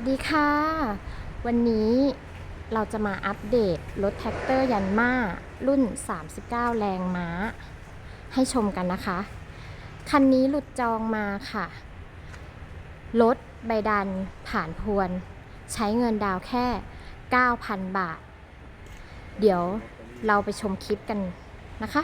สดีค่ะ วันนี้เราจะมาอัปเดตรถแท็กเตอร์ยันมารุ่น 39 แรงม้า ให้ชมกันนะคะ คันนี้หลุดจองมาค่ะ รถใบดันผ่านพวน ใช้เงินดาวแค่ 9,000 บาท เดี๋ยวเราไปชมคลิปกันนะคะ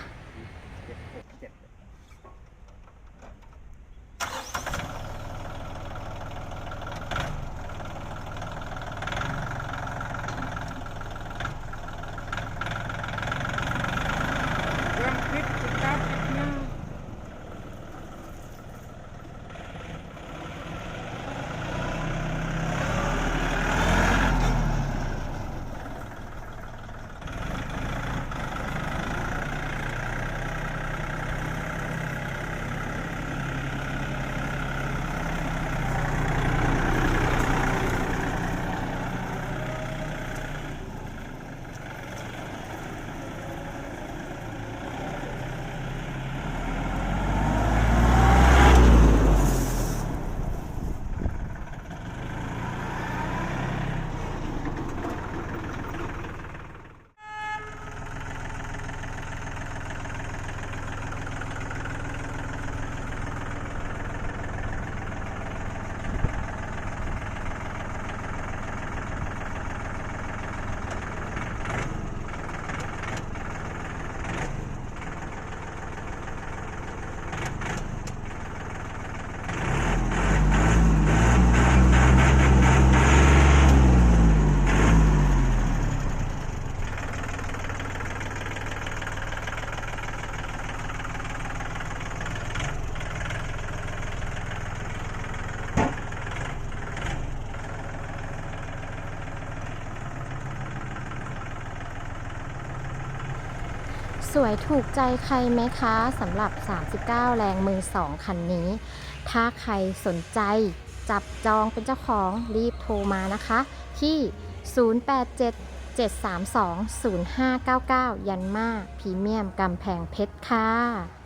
สวยถูกใจใครไหมคะสำหรับ 39 แรงมือ 2 คันนี้ ถ้าใครสนใจจับจองเป็นเจ้าของรีบโทรมานะคะ ที่ 087 732 0599 ยันมาพรีเมียมกำแพงเพชรค่ะ